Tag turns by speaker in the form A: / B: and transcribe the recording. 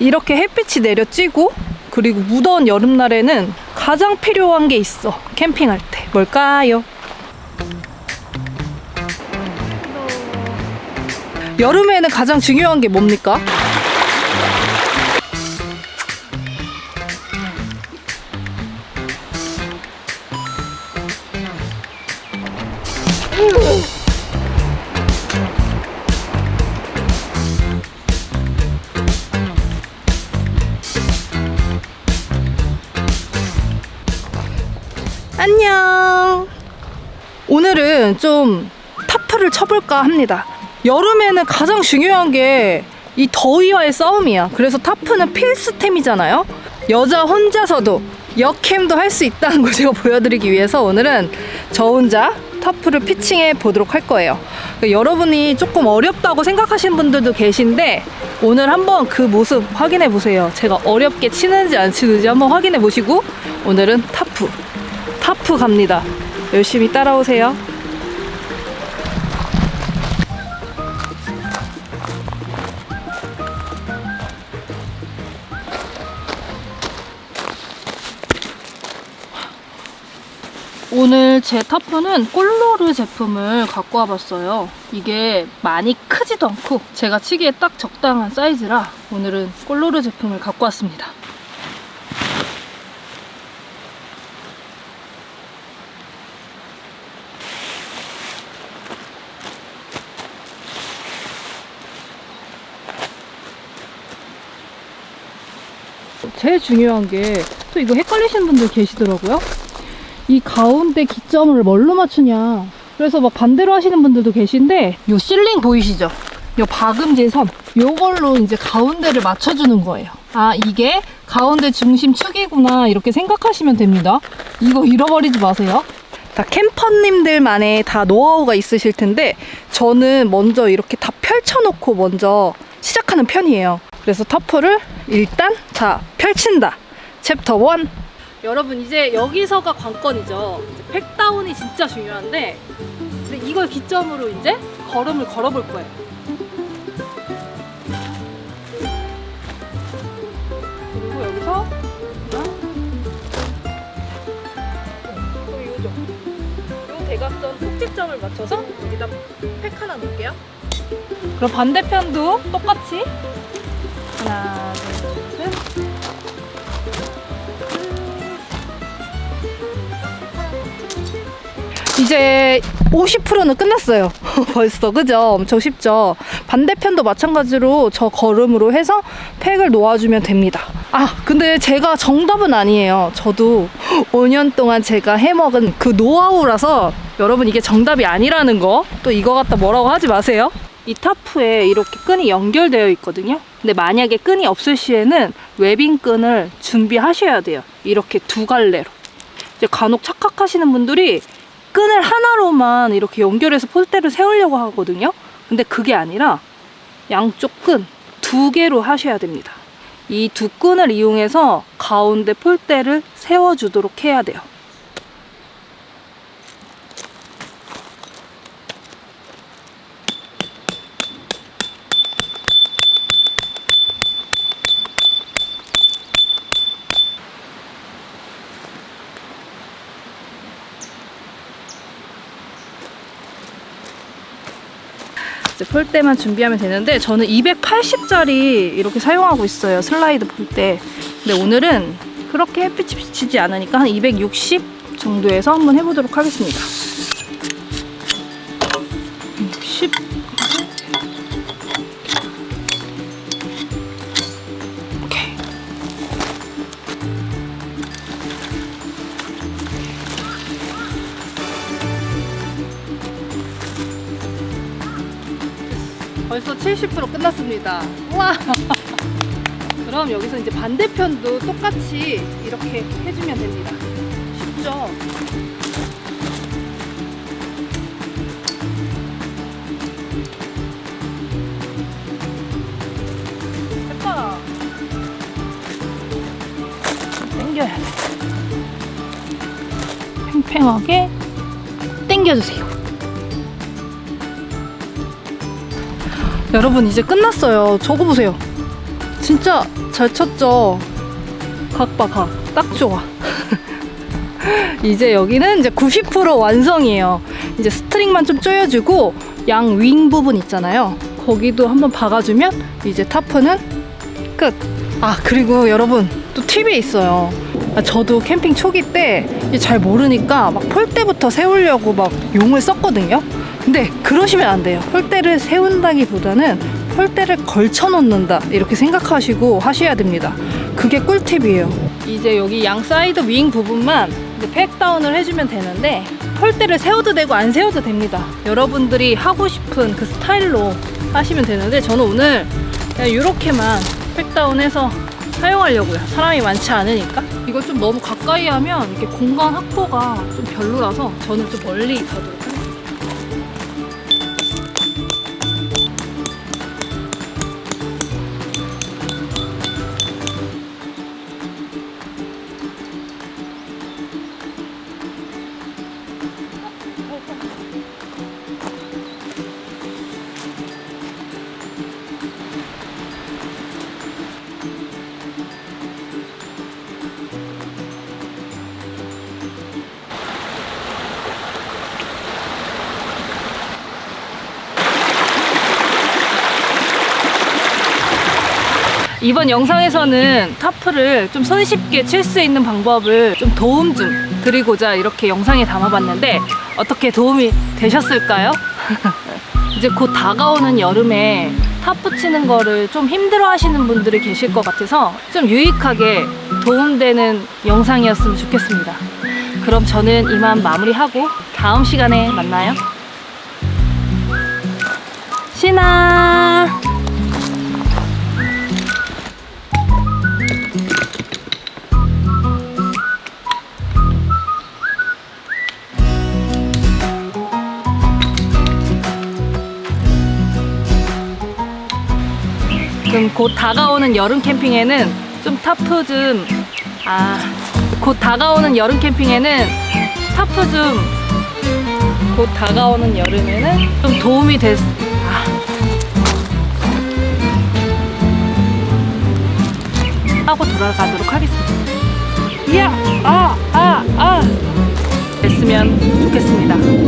A: 이렇게 햇빛이 내려찌고 그리고 무더운 여름날에는 가장 필요한 게 있어. 캠핑할 때. 뭘까요? 여름에는 가장 중요한 게 뭡니까? 안녕. 오늘은 좀 타프를 쳐볼까 합니다. 여름에는 가장 중요한 게 이 더위와의 싸움이야. 그래서 타프는 필수템이잖아요. 여자 혼자서도 역캠도 할 수 있다는 걸 제가 보여드리기 위해서 오늘은 저 혼자 타프를 피칭해 보도록 할 거예요. 그러니까 여러분이 조금 어렵다고 생각하시는 분들도 계신데 오늘 한번 그 모습 확인해 보세요. 제가 어렵게 치는지 안 치는지 한번 확인해 보시고 오늘은 타프 타프 갑니다. 열심히 따라오세요. 오늘 제 타프는 꼴로르 제품을 갖고 와봤어요. 이게 많이 크지도 않고 제가 치기에 딱 적당한 사이즈라 오늘은 꼴로르 제품을 갖고 왔습니다. 제일 중요한 게 또 이거 헷갈리시는 분들 계시더라고요. 이 가운데 기점을 뭘로 맞추냐. 그래서 막 반대로 하시는 분들도 계신데 요 실링 보이시죠? 요 박음질 선 요걸로 이제 가운데를 맞춰주는 거예요. 아 이게 가운데 중심 축이구나 이렇게 생각하시면 됩니다. 이거 잃어버리지 마세요. 다 캠퍼님들만의 다 노하우가 있으실 텐데 저는 먼저 이렇게 다 펼쳐놓고 먼저 시작하는 편이에요. 그래서 터프를 일단 다 펼친다. 챕터 1. 여러분 이제 여기서가 관건이죠. 이제 팩다운이 진짜 중요한데 이걸 기점으로 이제 걸음을 걸어볼 거예요. 그리고 여기서 또 요죠. 요 대각선 꼭지점을 맞춰서 여기다 팩 하나 놓을게요. 그럼 반대편도 똑같이 하나, 이제 50%는 끝났어요. 벌써 그죠? 엄청 쉽죠? 반대편도 마찬가지로 저 걸음으로 해서 팩을 놓아주면 됩니다. 아 근데 제가 정답은 아니에요. 저도 5년 동안 제가 해먹은 그 노하우라서 여러분 이게 정답이 아니라는 거 또 이거 갖다 뭐라고 하지 마세요. 이 타프에 이렇게 끈이 연결되어 있거든요. 근데 만약에 끈이 없을 시에는 웨빙 끈을 준비하셔야 돼요. 이렇게 두 갈래로. 이제 간혹 착각하시는 분들이 끈을 하나로만 이렇게 연결해서 폴대를 세우려고 하거든요. 근데 그게 아니라 양쪽 끈 두 개로 하셔야 됩니다. 이 두 끈을 이용해서 가운데 폴대를 세워주도록 해야 돼요. 폴대만 준비하면 되는데 저는 280짜리 이렇게 사용하고 있어요 슬라이드 폴대 근데 오늘은 그렇게 햇빛이 비치지 않으니까 한 260 정도에서 한번 해보도록 하겠습니다. 60 벌써 70% 끝났습니다. 우와! 그럼 여기서 이제 반대편도 똑같이 이렇게 해주면 됩니다. 쉽죠? 해봐. 당겨야 돼. 팽팽하게 당겨주세요. 여러분 이제 끝났어요. 저거 보세요. 진짜 잘 쳤죠? 각 봐, 각. 딱 좋아. 이제 여기는 이제 90% 완성이에요. 이제 스트링만 좀 조여주고 양 윙 부분 있잖아요. 거기도 한번 박아주면 이제 타프는 끝. 아 그리고 여러분 또 팁이 있어요. 아, 저도 캠핑 초기 때 잘 모르니까 막 폴대부터 세우려고 막 용을 썼거든요. 근데 그러시면 안 돼요. 폴대를 세운다기보다는 폴대를 걸쳐 놓는다 이렇게 생각하시고 하셔야 됩니다. 그게 꿀팁이에요. 이제 여기 양 사이드 윙 부분만 팩다운을 해주면 되는데 폴대를 세워도 되고 안 세워도 됩니다. 여러분들이 하고 싶은 그 스타일로 하시면 되는데 저는 오늘 그냥 이렇게만 팩다운해서 사용하려고요. 사람이 많지 않으니까. 이걸 좀 너무 가까이 하면 이게 공간 확보가 좀 별로라서 저는 좀 멀리 가도록 하겠습 이번 영상에서는 타프를 좀 손쉽게 칠 수 있는 방법을 좀 도움 좀 드리고자 이렇게 영상에 담아봤는데 어떻게 도움이 되셨을까요? 이제 곧 다가오는 여름에 타프 치는 거를 좀 힘들어 하시는 분들이 계실 것 같아서 좀 유익하게 도움되는 영상이었으면 좋겠습니다. 그럼 저는 이만 마무리하고 다음 시간에 만나요. 신아! 곧 다가오는 여름 캠핑에는 좀 타프 좀, 아, 곧 다가오는 여름 캠핑에는 타프 좀, 곧 다가오는 여름에는 좀 도움이 됐, 아. 하고 돌아가도록 하겠습니다. 이야, 아, 아, 아. 됐으면 좋겠습니다.